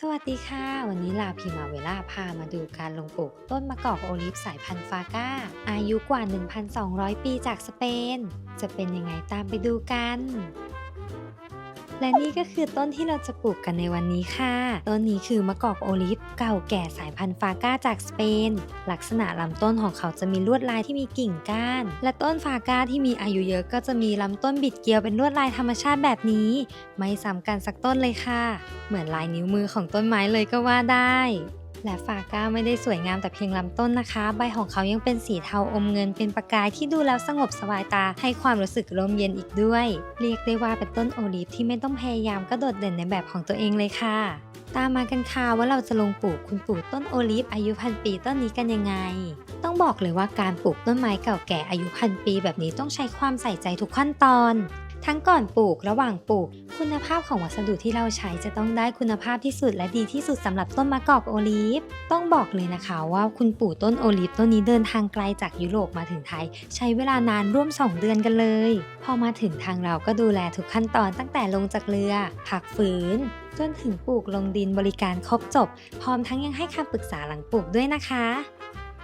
สวัสดีค่ะ วันนี้ลาพีมาเวลาพามาดูการลงปลูกต้นมะกอกโอลิฟสายพันธุ์ฟาก้า อายุกว่า 1,200 ปีจากสเปน จะเป็นยังไงตามไปดูกัน และนี่ก็คือต้นที่เราจะปลูกกันในวันนี้ค่ะ ต้นนี้คือมะกอกโอลิฟเก่าแก่สายพันธุ์ฟาก้าจากสเปน ลักษณะลำต้นของเขาจะมีลวดลายที่มีกิ่งก้าน และต้นฟาก้าที่มีอายุเยอะก็จะมีลำต้นบิดเกลียวเป็นลวดลายธรรมชาติแบบนี้ ไม่ซ้ำกันสักต้นเลยค่ะ เหมือนลายนิ้วมือของต้นไม้เลยก็ว่าได้ และฟาก้าไม่ได้สวยงามแต่เพียงลำต้นนะคะ ใบของเขายังเป็นสีเทาอมเงิน เป็นประกายที่ดูแล้วสงบสบายตา ให้ความรู้สึกร่มเย็นอีกด้วย เรียกได้ว่าเป็นต้นโอลิฟที่ไม่ต้องพยายามก็โดดเด่นในแบบของตัวเองเลยค่ะตามมากันค่ะว่าเราจะลงปลูกคุณปลูกต้นโอลิฟอายุพันปีต้นนี้กันยังไง ต้องบอกเลยว่าการปลูกต้นไม้เก่าแก่อายุพันปีแบบนี้ต้องใช้ความใส่ใจทุกขั้นตอน ทั้งก่อนปลูกระหว่างปลูก คุณภาพของวัสดุที่เราใช้จะต้องได้คุณภาพที่สุดและดีที่สุดสำหรับต้นมะกอกโอลิฟต้องบอกเลยนะคะว่าคุณปู่ต้นโอลิฟต้นนี้เดินทางไกลจากยุโรปมาถึงไทย ใช้เวลานานร่วม 2 เดือนกันเลย พอมาถึงทางเราก็ดูแลทุกขั้นตอนตั้งแต่ลงจากเรือ ผักฝืนจนถึงปลูกลงดินบริการครบจบ พร้อมทั้งยังให้คำปรึกษาหลังปลูกด้วยนะคะ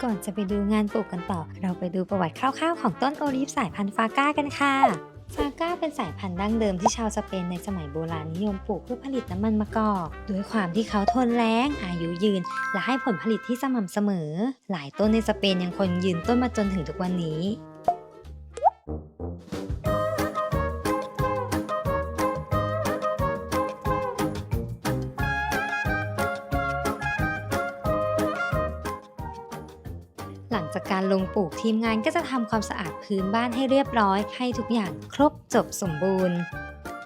ก่อนจะไปดูงานปลูกกันต่อ เราไปดูประวัติคร่าวๆ ของต้นโอลิฟสายพันธุ์ฟาก้ากันค่ะ ฟาก้าเป็นสายพันธุ์ดั้งเดิมที่ชาวสเปนในสมัยโบราณนิยมปลูกเพื่อผลิตน้ำมันมะกอกด้วยความที่เขาทนแล้งอายุยืน และให้ผลผลิตที่สม่ำเสมอ หลายต้นในสเปนยังคงยืนต้นมาจนถึงทุกวันนี้ หลังจากการลงปลูกทีมงานก็จะทำความสะอาดพื้นบ้านให้เรียบร้อย ให้ทุกอย่างครบจบสมบูรณ์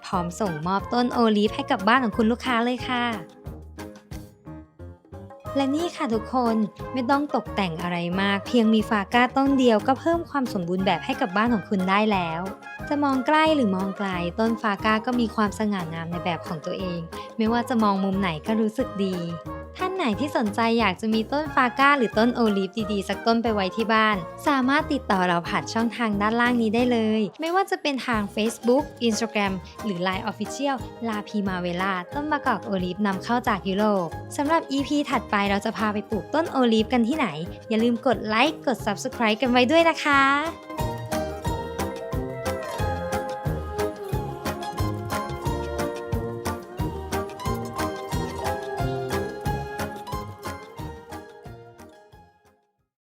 พร้อมส่งมอบต้นโอลีฟให้กับบ้านของคุณลูกค้าเลยค่ะ และนี่ค่ะทุกคนไม่ต้องตกแต่งอะไรมาก เพียงมีฟาก้าต้นเดียวก็เพิ่มความสมบูรณ์แบบให้กับบ้านของคุณได้แล้ว จะมองใกล้หรือมองไกล ต้นฟาก้าก็มีความสง่างามในแบบของตัวเอง ไม่ว่าจะมองมุมไหนก็รู้สึกดี นที่สนใจอยากจะมีต้นฟาก้า หรือต้นโอลิฟดีๆ สักต้นไปไว้ที่บ้าน สามารถติดต่อเราผ่านช่องทางด้านล่างนี้ได้เลย ไม่ว่าจะเป็นทาง Facebook Instagram หรือ Line Official ลาพีมาเวลาต้นมะกอกโอลิฟนำเข้าจากยุโรปสำหรับ EP ถัดไปเราจะพาไปปลูกต้นโอลิฟกันที่ไหน อย่าลืมกดไลค์กด Subscribe กันไว้ด้วยนะคะ